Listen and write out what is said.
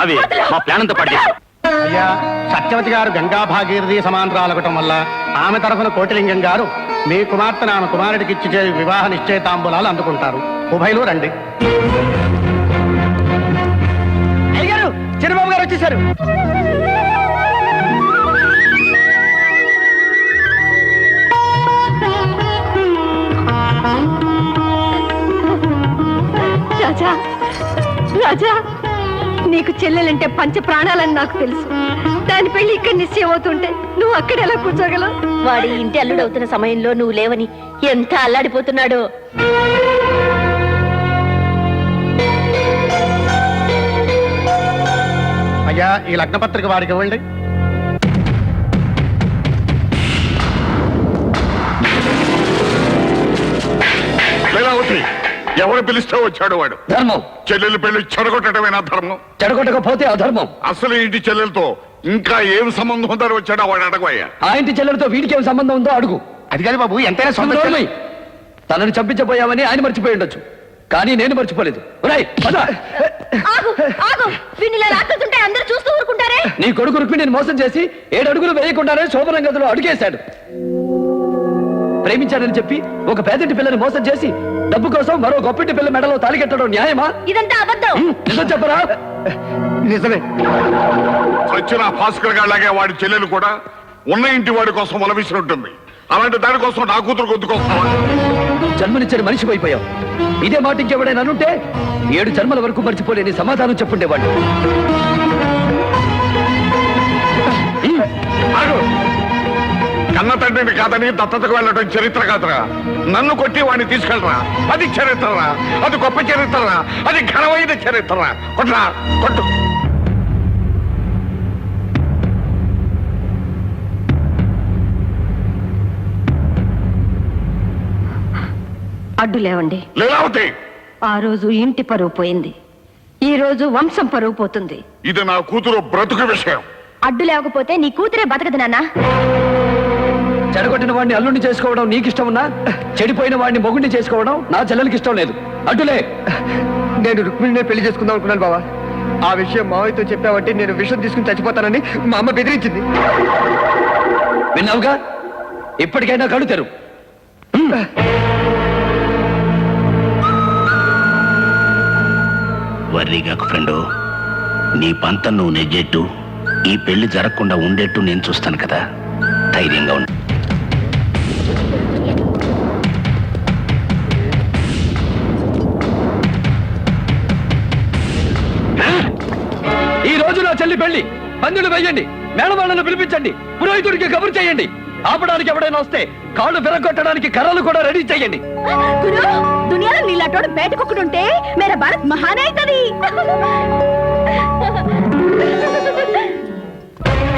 రవి మా ప్లాన్ అంతా అయ్యా సత్యవతి గారు గంగా భాగీరథి సమాంతరాలగటం వల్ల ఆమె తరఫున కోటిలింగం గారు మీ కుమార్తెను ఆమె కుమారుడికి ఇచ్చి చే- వివాహ నిశ్చయితాంబులాలు అందుకుంటారు. ఉభయలు రండి. అయ్యారు చిరబాబు గారు వచ్చేసారు. రాజా రాజా. నీకు చెల్లెలంటే పంచ ప్రాణాలని నాకు తెలుసు. దాని పెళ్ళి ఇక్కడ నిశ్చయం అవుతుంటే నువ్వు అక్కడ ఎలా కూర్చోగలవు? వాడి ఇంటి అల్లుడవుతున్న సమయంలో నువ్వు లేవని ఎంత అల్లాడిపోతున్నాడో. అయ్యా ఈ లగ్నపత్రిక వాడికి ఇవ్వండి. ఎవరు పిలిస్తే వచ్చాడు వాడు? ధర్మం. చెల్లెలు పెళ్ళి చెడగొట్టడమేనా ధర్మం. చెడగొట్టకపోతే అధర్మం. అసలు ఇంటి చెల్లెలతో ఇంకా ఏం సంబంధం ఉందని వచ్చాడో వాడు అడగవయ్యా. ఆ ఇంటి చెల్లెలతో వీడికి ఏం సంబంధం ఉందో అడుగు. అది కాదు బాబు ఎంతైనా సొంత చెల్లె- నోర్మై. తనని చంపించబోయావని ఆయన మర్చిపోయి ఉండొచ్చు. కానీ నేను మర్చిపోలేదు. ఒరేయ్, పద. ఆగు ఆగు. వీడిని ఇలా లాక్కుతుంటే అందరూ చూస్తూ ఊరుకుంటారే? నీ కొడుకు రుక్మిణిని మోసం చేసి ఏడు అడుగులు వేయకుండానే శోభన గదిలో అడుగేశాడు. ప్రేమించాడని చెప్పి ఒక పేదంటి పిల్లని మోసం చేసి డబ్బు కోసం మరో గొప్పింటి పిల్ల మెడలో తాలికెట్టడం న్యాయమా? ఇదంతా అబద్ధం. నిజం చెప్పరా? నిజమే. సచిన భాస్కర్ గారిలాగే వాడి చెల్లెలు కూడా ఉన్న ఇంటి వాడి కోసం వలవిసి ఉంటుంది అలాంటి దానికోసం నా కూతురు గొంతుకొస్తావా జన్మనిచ్చిన మనిషి అయిపోయావు ఇదే మాట ఇంకెవడైనా అనుంటే ఏడు జన్మల వరకు మర్చిపోలేని సమాధానం చెప్పుండేవాడు. కన్న తండ్రిని కాదని దత్తతకు వెళ్ళడం చరిత్ర కాదురా. నన్ను కొట్టి వాడిని తీసుకెళ్ళరా. అది చరిత్రరా. అది గొప్ప చరిత్రరా. అది ఘనమైన చరిత్రరా. కొట్రా కొట్టు. అడ్డు లేవండి. లీలావతి! ఆ రోజు ఇంటి పరువు పోయింది. ఈ రోజు వంశం పరువు పోతుంది. ఇది నా కూతురు బ్రతుకు విషయం. అడ్డు లేకపోతే నీ కూతురే బతకదు నాన్న. చెడగొట్టిన వాడిని అల్లుడిని చేసుకోవడం నీకు ఇష్టం ఉన్నా? చెడిపోయిన వాడిని మొగుడిని చేసుకోవడం నా చెల్లెలకి ఇష్టం లేదు. అడ్డులే. నేను రుక్మిణినే పెళ్ళి చేసుకుందాం అనుకున్నాను బావా. ఆ విషయం మావయ్యతో చెప్పావంటే నేను విషం తీసుకుని చచ్చిపోతానని మా అమ్మ బెదిరించింది. విన్నావుగా? ఇప్పటికైనా కడు తెరు. వర్రీగాకు ఫ్రెండు నీ పంతం నువ్వు నెగ్గేట్టు ఈ పెళ్ళి జరగకుండా ఉండేట్టు నేను చూస్తాను కదా. ధైర్యంగా ఉండు. చెల్లి పెళ్ళి పందులు వేయండి. మేడవాళ్ళను పిలిపించండి. పురోహితుడికి కబురు చేయండి. ఆపడానికి ఎవడైనా వస్తే కాళ్ళు విరగొట్టడానికి కర్రలు కూడా రెడీ చేయండి. గురు దునియాలో నీలాంటోడు బయటకొక్కడుంటే మేర భారత్ మహాన్ అవుతుంది